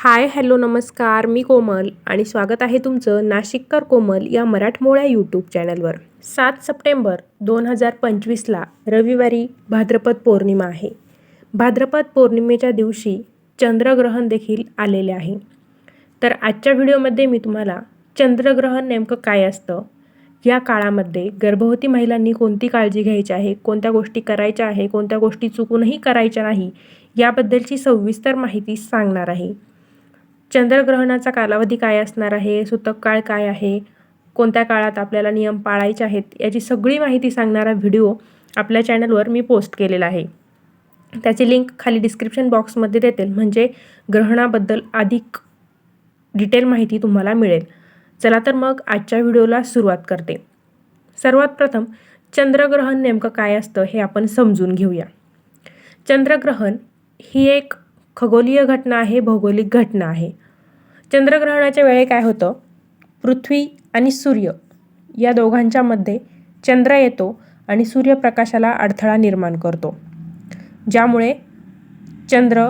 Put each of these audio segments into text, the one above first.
Hi hello नमस्कार. मी कोमल आणि स्वागत आहे तुमचं नाशिककर कोमल या मराठमोळ्या यूट्यूब चॅनलवर. सात सप्टेंबर दोन हजार पंचवीसला रविवारी भाद्रपद पौर्णिमा आहे. भाद्रपद पौर्णिमेच्या दिवशी चंद्रग्रहण देखील आलेले आहे. तर आजच्या व्हिडिओमध्ये मी तुम्हाला चंद्रग्रहण नेमकं काय असतं या काळामध्ये गर्भवती महिलांनी कोणती काळजी घ्यायची आहे कोणत्या गोष्टी करायच्या आहे कोणत्या गोष्टी चुकूनही करायच्या नाही याबद्दलची सविस्तर माहिती सांगणार आहे. चंद्रग्रहणाचा कालावधी काय असणार आहे? सुतक काळ काय आहे? कोणत्या काळात आपल्याला नियम पाळायचे आहेत? याची सगळी माहिती सांगणारा व्हिडिओ आपल्या चॅनलवर मी पोस्ट केलेला आहे. त्याची लिंक खाली डिस्क्रिप्शन बॉक्समध्ये देतील म्हणजे ग्रहणाबद्दल अधिक डिटेल माहिती तुम्हाला मिळेल. चला तर मग आजच्या व्हिडिओला सुरुवात करते. सर्वात प्रथम चंद्रग्रहण नेमकं काय असतं हे आपण समजून घेऊया. चंद्रग्रहण ही एक खगोलीय घटना आहे भौगोलिक घटना आहे. चंद्रग्रहणाच्या वेळी काय होतं? पृथ्वी आणि सूर्य या दोघांच्यामध्ये चंद्र येतो आणि सूर्यप्रकाशाला अडथळा निर्माण करतो ज्यामुळे चंद्र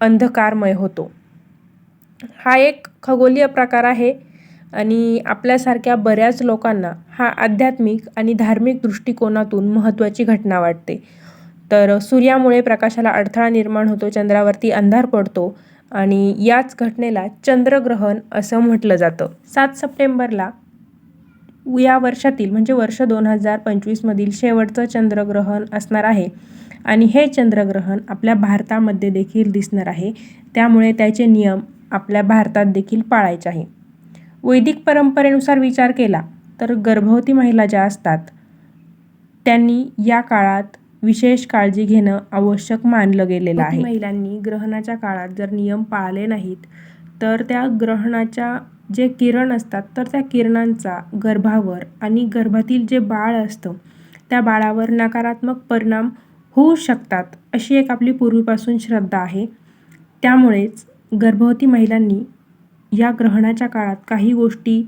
अंधकारमय होतो. हा एक खगोलीय प्रकार आहे आणि आपल्यासारख्या बऱ्याच लोकांना हा आध्यात्मिक आणि धार्मिक दृष्टिकोनातून महत्त्वाची घटना वाटते. तर सूर्यामुळे प्रकाशाला अडथळा निर्माण होतो चंद्रावरती अंधार पडतो आणि याच घटनेला चंद्रग्रहण असं म्हटलं जातं. सात सप्टेंबरला या वर्षातील म्हणजे वर्ष दोन हजार पंचवीसमधील शेवटचं चंद्रग्रहण असणार आहे. आणि हे चंद्रग्रहण आपल्या भारतामध्ये देखील दिसणार आहे. त्यामुळे त्याचे नियम आपल्या भारतात देखील पाळायचे आहे. वैदिक परंपरेनुसार विचार केला तर गर्भवती महिला ज्या असतात त्यांनी या काळात विशेष काळजी घेणं आवश्यक मानलं गेलेलं आहे. महिलांनी ग्रहणाच्या काळात जर नियम पाळले नाहीत तर त्या ग्रहणाच्या जे किरण असतात तर त्या किरणांचा गर्भावर आणि गर्भातील जे बाळ असतं त्या बाळावर नकारात्मक परिणाम होऊ शकतात अशी एक आपली पूर्वीपासून श्रद्धा आहे. त्यामुळेच गर्भवती महिलांनी या ग्रहणाच्या काळात काही गोष्टी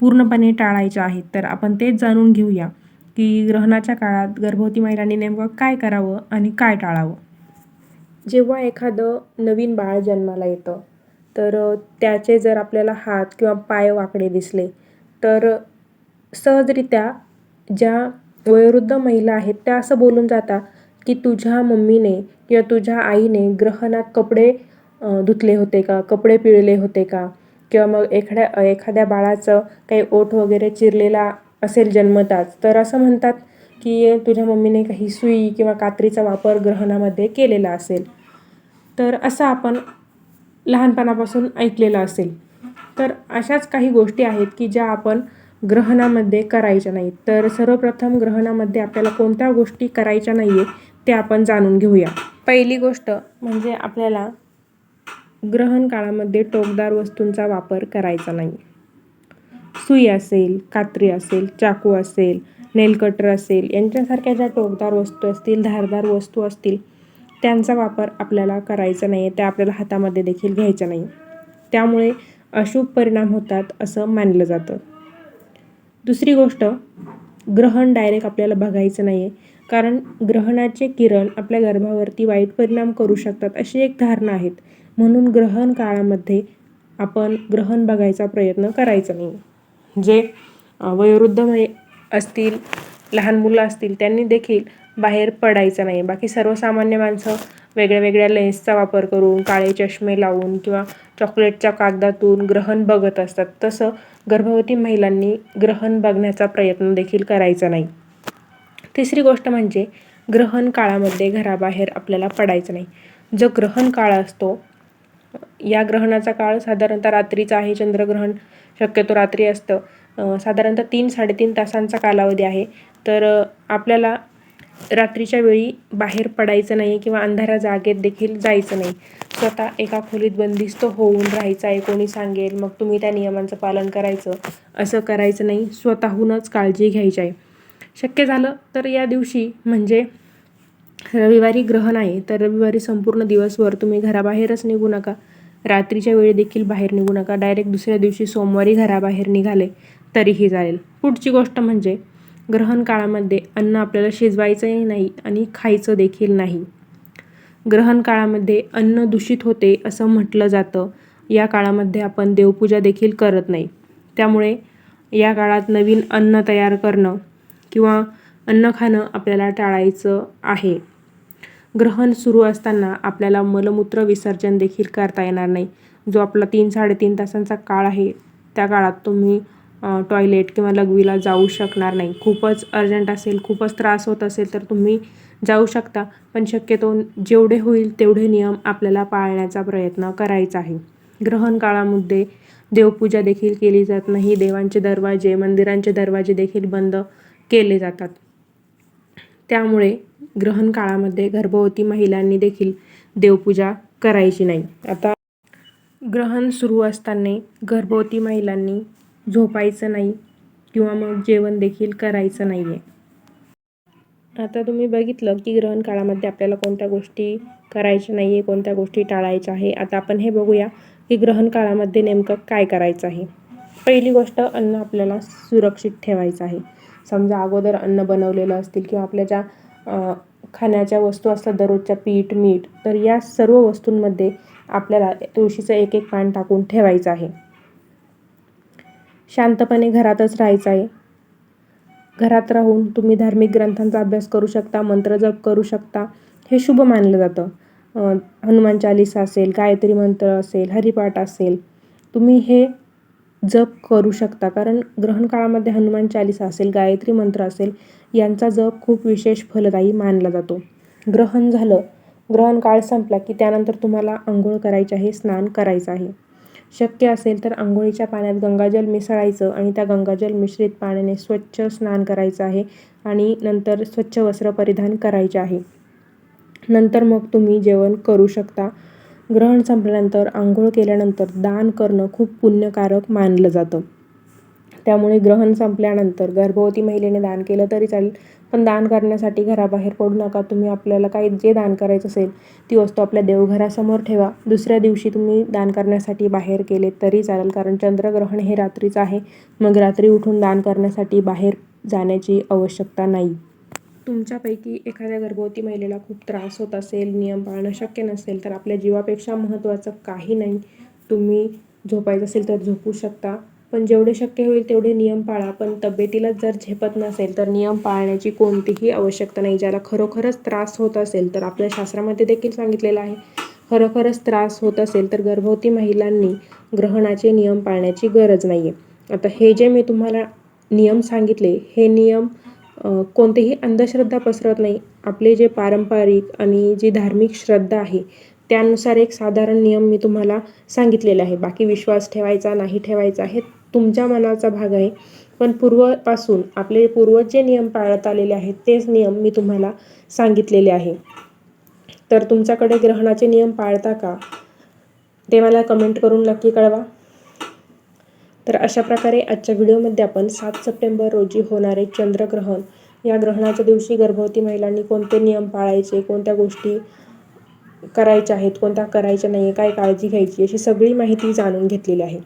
पूर्णपणे टाळायच्या आहेत तर आपण तेच जाणून घेऊया. की ग्रहणाच्या काळात गर्भवती महिलांनी नेमकं काय करावं आणि काय टाळावं? जेव्हा एखादं नवीन बाळ जन्माला येतं तर त्याचे जर आपल्याला हात किंवा पाय वाकडे दिसले तर सहजरित्या ज्या वयोवृद्ध महिला आहेत त्या असं बोलून जातात की तुझ्या मम्मीने किंवा तुझ्या आईने ग्रहणात कपडे धुतले होते का? कपडे पिळले होते का? किंवा मग एखाद्या एखाद्या बाळाचं काही ओठ वगैरे चिरलेला असेल जन्मताच. तर असं म्हणतात की तुझ्या मम्मीने काही सुई किंवा कात्रीचा वापर ग्रहणामध्ये केलेला असेल. तर असं आपण लहानपणापासून ऐकलेलं असेल. तर अशाच काही गोष्टी आहेत की ज्या आपण ग्रहणामध्ये करायच्या नाहीत. तर सर्वप्रथम ग्रहणामध्ये आपल्याला कोणत्या गोष्टी करायच्या नाही आहे ते आपण जाणून घेऊया. पहिली गोष्ट म्हणजे आपल्याला ग्रहण काळामध्ये टोकदार वस्तूंचा वापर करायचा नाही. सुई असेल कात्री असेल चाकू असेल नेलकटर असेल यांच्यासारख्या ज्या टोकदार वस्तू असतील धारदार वस्तू असतील त्यांचा वापर आपल्याला करायचा नाही आहे त्या आपल्याला हातामध्ये देखील घ्यायच्या नाही त्यामुळे अशुभ परिणाम होतात असं मानलं जातं. दुसरी गोष्ट ग्रहण डायरेक्ट आपल्याला बघायचं नाही आहे कारण ग्रहणाचे किरण आपल्या गर्भावरती वाईट परिणाम करू शकतात अशी एक धारणा आहेत. म्हणून ग्रहण काळामध्ये आपण ग्रहण बघायचा प्रयत्न करायचा नाही जे वयोवृद्ध असतील लहान मुलं असतील त्यांनी देखील बाहेर पडायचं नाही. बाकी सर्वसामान्य माणसं वेगळ्या वेगळ्या लेन्सचा वापर करून काळे चष्मे लावून किंवा चॉकलेटच्या कागदातून ग्रहण बघत असतात. तसं गर्भवती महिलांनी ग्रहण बघण्याचा प्रयत्न देखील करायचा नाही. तिसरी गोष्ट म्हणजे ग्रहण काळामध्ये घराबाहेर आपल्याला पडायचं नाही. जो ग्रहण काळ असतो या ग्रहणाचा काळ साधारणतः रात्रीचा आहे चंद्रग्रहण शक्यतो रात्री असतं. साधारणतः तीन साडेतीन तासांचा कालावधी आहे. तर आपल्याला रात्रीच्या वेळी बाहेर पडायचं नाही किंवा अंधारा जागेत देखील जायचं नाही. स्वतः एका खोलीत बंदिस्त होऊन राहायचं आहे कोणी सांगेल मग तुम्ही त्या नियमांचं पालन करायचं असं करायचं नाही. स्वतःहूनच काळजी घ्यायची आहे. शक्य झालं तर या दिवशी म्हणजे रविवारी ग्रहण आहे तर रविवारी संपूर्ण दिवसभर तुम्ही घराबाहेरच निघू नका. रात्रीच्या वेळी देखील बाहेर निघू नका. डायरेक्ट दुसऱ्या दिवशी सोमवारी घराबाहेर निघाले तरीही चालेल. पुढची गोष्ट म्हणजे ग्रहण काळामध्ये अन्न आपल्याला शिजवायचंही नाही आणि खायचं देखील नाही. ग्रहण काळामध्ये अन्न दूषित होते असं म्हटलं जातं. या काळामध्ये आपण देवपूजा देखील करत नाही. त्यामुळे या काळात नवीन अन्न तयार करणं किंवा अन्न खाणं आपल्याला टाळायचं आहे. ग्रहण सुरू असताना आपल्याला मलमूत्र विसर्जन देखील करता येणार नाही. जो आपला तीन साडेतीन तासांचा काळ आहे त्या काळात तुम्ही टॉयलेट किंवा लघवीला जाऊ शकणार नाही. खूपच अर्जंट असेल खूपच त्रास होत असेल तर तुम्ही जाऊ शकता. पण शक्यतो जेवढे होईल तेवढे नियम आपल्याला पाळण्याचा प्रयत्न करायचा आहे. ग्रहण काळामध्ये देवपूजा देखील केली जात नाही. देवांचे दरवाजे मंदिरांचे दरवाजे देखील बंद केले जातात. त्यामुळे ग्रहण काळामध्ये गर्भवती महिलांनी देखील देवपूजा करायची नाही. आता ग्रहण सुरू असताना गर्भवती महिलांनी झोपायचं नाही किंवा मग जेवण देखील करायचं नाही आहे आता तुम्ही बघितलं की ग्रहण काळामध्ये आपल्याला कोणत्या गोष्टी करायच्या नाही आहे कोणत्या गोष्टी टाळायच्या आहे. आता आपण हे बघूया की ग्रहण काळामध्ये नेमकं काय करायचं आहे. पहिली गोष्ट अन्न आपल्याला सुरक्षित ठेवायचं आहे. समजा अगोदर अन्न बनवलेलं असतील किंवा आपल्या ज्या खाण्याच्या वस्तू असतात दररोजच्या पीठ मीठ तर या सर्व वस्तूंमध्ये आपल्याला तुळशीचं एक एक पान टाकून ठेवायचं आहे. शांतपणे घरातच राहायचं आहे. घरात राहून तुम्ही धार्मिक ग्रंथांचा अभ्यास करू शकता मंत्र जप करू शकता. हे शुभ मानलं जातं. हनुमान चालिसा असेल गायत्री मंत्र असेल हरिपाठ असेल. तुम्ही हे जप करू शकता. कारण ग्रहण काळामध्ये हनुमान चालिसा असेल गायत्री मंत्र असेल यांचा जप खूप विशेष फलदायी मानला जातो. ग्रहण झालं ग्रहण काळ संपला की त्यानंतर तुम्हाला आंघोळ करायची आहे स्नान करायचं आहे. शक्य असेल तर आंघोळीच्या पाण्यात गंगाजल मिसळायचं आणि त्या गंगाजल मिश्रित पाण्याने स्वच्छ स्नान करायचं आहे आणि नंतर स्वच्छ वस्त्र परिधान करायचे आहे. नंतर मग तुम्ही जेवण करू शकता. ग्रहण संपल्यानंतर आंघोळ केल्यानंतर दान करणं खूप पुण्यकारक मानलं जातं. त्यामुळे ग्रहण संपल्यानंतर गर्भवती महिलेने दान केलं तरी चालेल पण दान करण्यासाठी घराबाहेर पडू नका. तुम्ही आपल्याला काही जे दान करायचं असेल ती वस्तू आपल्या देवघरासमोर ठेवा. दुसऱ्या दिवशी तुम्ही दान करण्यासाठी बाहेर केले तरी चालेल कारण चंद्रग्रहण हे रात्रीचं आहे. मग रात्री उठून दान करण्यासाठी बाहेर जाण्याची आवश्यकता नाही. तुमच्यापैकी एखाद्या गर्भवती महिलेला खूप त्रास होत असेल नियम पाळणं शक्य नसेल तर आपल्या जीवापेक्षा महत्त्वाचं काही नाही. तुम्ही झोपायचं असेल तर झोपू शकता पण जेवढे शक्य होईल तेवढे नियम पाळा. पण तब्येतीला जर झेपत नसेल तर नियम पाळण्याची कोणतीही आवश्यकता नाही. ज्याला खरोखरच त्रास होत असेल तर आपल्या शास्त्रामध्ये देखील सांगितलेलं आहे खरोखरच त्रास होत असेल तर गर्भवती महिलांनी ग्रहणाचे नियम पाळण्याची गरज नाही आहे आता हे जे मी तुम्हाला नियम सांगितले हे नियम कोणतेही अंधश्रद्धा पसरत नाही. आपले जे पारंपरिक आणि जी धार्मिक श्रद्धा आहे त्यानुसार एक साधारण नियम मी तुम्हाला सांगितलेले आहे. बाकी विश्वास ठेवायचा नाही ठेवायचा हे तुमच्या मनाचा भाग आहे. पण पूर्वपासून आपले पूर्वज जे नियम पाळत आलेले आहेत तेच नियम मी तुम्हाला सांगितलेले आहे. तर तुमच्याकडे ग्रहणाचे नियम पाळता का? ते मला कमेंट करून नक्की कळवा. तर अशा प्रकारे आजच्या व्हिडिओमध्ये आपण सात सप्टेंबर रोजी होणारे चंद्रग्रहण या ग्रहणाच्या दिवशी गर्भवती महिलांनी कोणते नियम पाळायचे कोणत्या गोष्टी करायच्या आहेत कोणत्या करायच्या नाही आहे काय काळजी घ्यायची अशी सगळी माहिती जाणून घेतलेली आहे.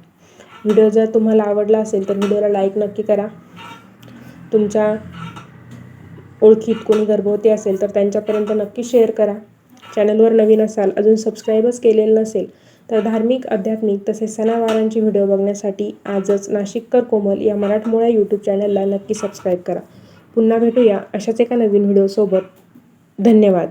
व्हिडिओ जर तुम्हाला आवडला असेल तर व्हिडिओला लाईक नक्की करा. तुमच्या ओळखीत कोणी गर्भवती असेल तर त्यांच्यापर्यंत नक्की शेअर करा. चॅनलवर नवीन असाल अजून सबस्क्राईबच केलेलं नसेल तर धार्मिक आध्यात्मिक तसेच सणावारांची व्हिडिओ बघण्यासाठी आजच नाशिककर कोमल या मराठमोळ्या यूट्यूब चॅनलला नक्की सबस्क्राईब करा. पुन्हा भेटूया अशाच एका नवीन व्हिडिओसोबत. धन्यवाद.